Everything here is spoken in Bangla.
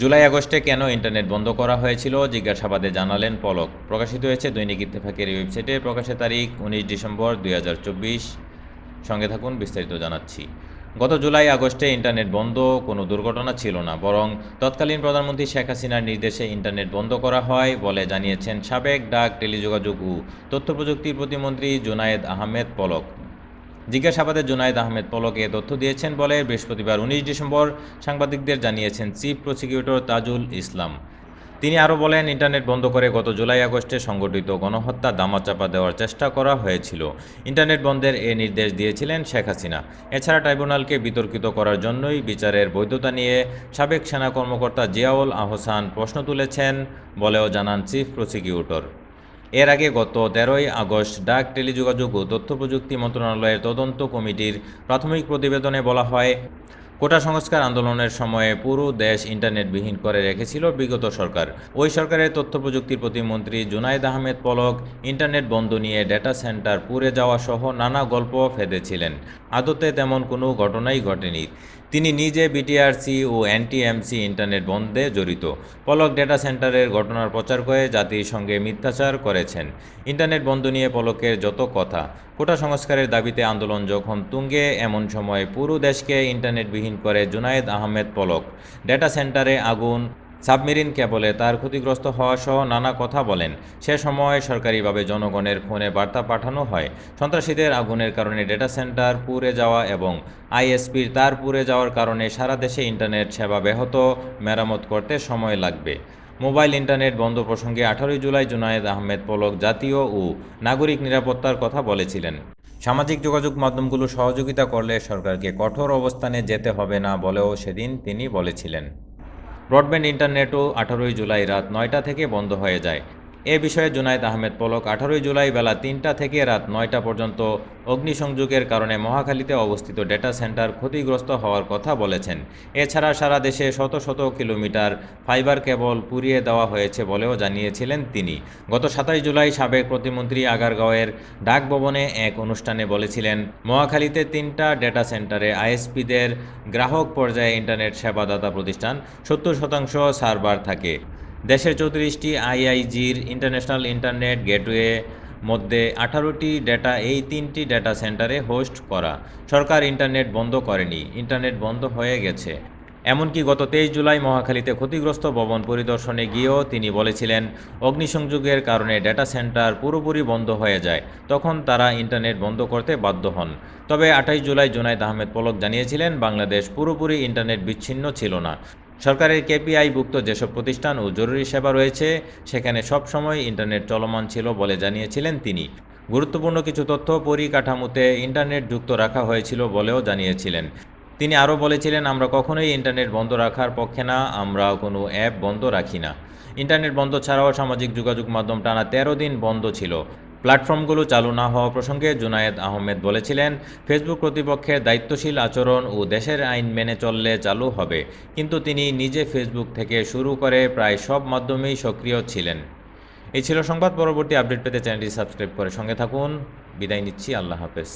জুলাই আগস্টে কেন ইন্টারনেট বন্ধ করা হয়েছিল, জিজ্ঞাসাবাদে জানালেন পলক। প্রকাশিত হয়েছে দৈনিক ইত্তেফাকের ওয়েবসাইটে প্রকাশের তারিখ উনিশ ডিসেম্বর দুই হাজার চব্বিশ। সঙ্গে থাকুন, বিস্তারিত জানাচ্ছি। গত জুলাই আগস্টে ইন্টারনেট বন্ধ কোনো দুর্ঘটনা ছিল না, বরং তৎকালীন প্রধানমন্ত্রী শেখ হাসিনার নির্দেশে ইন্টারনেট বন্ধ করা হয় বলে জানিয়েছেন সাবেক ডাক টেলিযোগাযোগ ও তথ্য প্রযুক্তি প্রতিমন্ত্রী জুনায়েদ আহমেদ পলক। জিজ্ঞাসাবাদে জুনায়েদ আহমেদ পলকে তথ্য দিয়েছেন বলে বৃহস্পতিবার উনিশ ডিসেম্বর সাংবাদিকদের জানিয়েছেন চিফ প্রসিকিউটর তাজুল ইসলাম। তিনি আরও বলেন, ইন্টারনেট বন্ধ করে গত জুলাই আগস্টে সংগঠিত গণহত্যা দামাচাপা দেওয়ার চেষ্টা করা হয়েছিল। ইন্টারনেট বন্ধের এ নির্দেশ দিয়েছিলেন শেখ হাসিনা। এছাড়া ট্রাইব্যুনালকে বিতর্কিত করার জন্যই বিচারের বৈধতা নিয়ে সাবেক সেনা কর্মকর্তা জিয়াউল আহসান প্রশ্ন তুলেছেন বলেও জানান চিফ প্রসিকিউটর। এর আগে গত তেরোই আগস্ট ডাক টেলিযোগাযোগ ও তথ্য প্রযুক্তি মন্ত্রণালয়ের তদন্ত কমিটির প্রাথমিক প্রতিবেদনে বলা হয়, কোটা সংস্কার আন্দোলনের সময়ে পুরো দেশ ইন্টারনেটবিহীন করে রেখেছিল বিগত সরকার। ওই সরকারের তথ্য প্রযুক্তির প্রতিমন্ত্রী জুনাইদ আহমেদ পলক ইন্টারনেট বন্ধ নিয়ে ডেটা সেন্টার পুড়ে যাওয়া সহ নানা গল্প ফেঁদেছিলেন। আদতে তেমন কোনো ঘটনাই ঘটেনি। তিনি নিজে বিটিআরসি ও এনটিএমসি ইন্টারনেট বন্ধে জড়িত। পলক ডেটা সেন্টারের ঘটনার প্রচার করে জাতির সঙ্গে মিথ্যাচার করেছেন। ইন্টারনেট বন্ধ নিয়ে পলকের যত কথা, কোটা সংস্কারের দাবিতে আন্দোলন যখন তুঙ্গে, এমন সময় পুরো দেশকে ইন্টারনেটবিহীন করে জুনায়েদ আহমেদ পলক। ডেটা সেন্টারে আগুন সাবমেরিন কেবলে তার ক্ষতিগ্রস্ত হওয়া সহ নানা কথা বলেন। সে সময় সরকারিভাবে জনগণের ফোনে বার্তা পাঠানো হয়। সন্ত্রাসীদের আগুনের কারণে ডেটা সেন্টার পুড়ে যাওয়া এবং আইএসপির তার পুড়ে যাওয়ার কারণে সারা দেশে ইন্টারনেট সেবা ব্যাহত, মেরামত করতে সময় লাগবে। মোবাইল ইন্টারনেট বন্ধ প্রসঙ্গে আঠারোই জুলাই জুনায়েদ আহমেদ পলক জাতীয় ও নাগরিক নিরাপত্তার কথা বলেছিলেন। সামাজিক যোগাযোগ মাধ্যমগুলো সহযোগিতা করলে সরকারকে কঠোর অবস্থানে যেতে হবে না বলেও সেদিন তিনি বলেছিলেন। ব্রডব্যান্ড ইন্টারনেটও আঠারোই জুলাই রাত নয়টা থেকে বন্ধ হয়ে যায়। এ বিষয়ে জুনায়েদ আহমেদ পলক আঠারোই জুলাই বেলা তিনটা থেকে রাত নয়টা পর্যন্ত অগ্নিসংযোগের কারণে মহাখালীতে অবস্থিত ডেটা সেন্টার ক্ষতিগ্রস্ত হওয়ার কথা বলেছেন। এছাড়া সারা দেশে শত শত কিলোমিটার ফাইবার কেবল পুড়িয়ে দেওয়া হয়েছে বলেও জানিয়েছিলেন তিনি। গত সাতাশ জুলাই সাবেক প্রতিমন্ত্রী আগারগাঁওয়ের ডাক ভবনে এক অনুষ্ঠানে বলেছিলেন, মহাখালীতে তিনটা ডেটা সেন্টারে আইএসপিদের গ্রাহক পর্যায়ে ইন্টারনেট সেবাদাতা প্রতিষ্ঠান সত্তর শতাংশ সার্ভার থাকে। দেশের চৌত্রিশটি আইআইজির ইন্টারন্যাশনাল ইন্টারনেট গেটওয়ে মধ্যে আঠারোটি ডেটা, এই তিনটি ডেটা সেন্টারে হোস্ট করা। সরকার ইন্টারনেট বন্ধ করেনি, ইন্টারনেট বন্ধ হয়ে গেছে। এমনকি গত তেইশ জুলাই মহাখালীতে ক্ষতিগ্রস্ত ভবন পরিদর্শনে গিয়েও তিনি বলেছিলেন, অগ্নিসংযোগের কারণে ডেটা সেন্টার পুরোপুরি বন্ধ হয়ে যায়। তখন তারা ইন্টারনেট বন্ধ করতে বাধ্য হন। তবে আঠাইশ জুলাই জুনাইদ আহমেদ পলক জানিয়েছিলেন, বাংলাদেশ পুরোপুরি ইন্টারনেট বিচ্ছিন্ন ছিল না। সরকারের কেপিআইভুক্ত যেসব প্রতিষ্ঠান ও জরুরি সেবা রয়েছে, সেখানে সবসময় ইন্টারনেট চলমান ছিল বলে জানিয়েছিলেন তিনি। গুরুত্বপূর্ণ কিছু তথ্য পরিকাঠামোতে ইন্টারনেট যুক্ত রাখা হয়েছিল বলেও জানিয়েছিলেন। তিনি আরও বলেছিলেন, আমরা কখনোই ইন্টারনেট বন্ধ রাখার পক্ষে না, আমরা কোনো অ্যাপ বন্ধ রাখি না। ইন্টারনেট বন্ধ ছাড়াও সামাজিক যোগাযোগ মাধ্যম টানা তেরো দিন বন্ধ ছিল। প্ল্যাটফর্মগুলো চালু না হওয়া প্রসঙ্গে জুনায়েদ আহমেদ বলেছিলেন, ফেসবুক কর্তৃপক্ষের দায়িত্বশীল আচরণ ও দেশের আইন মেনে চললে চালু হবে। কিন্তু তিনি নিজে ফেসবুক থেকে শুরু করে প্রায় সব মাধ্যমেই সক্রিয় ছিলেন। এই ছিল সংবাদ। পরবর্তী আপডেট পেতে চ্যানেলটি সাবস্ক্রাইব করে সঙ্গে থাকুন। বিদায় নিচ্ছি। আল্লাহ হাফেজ।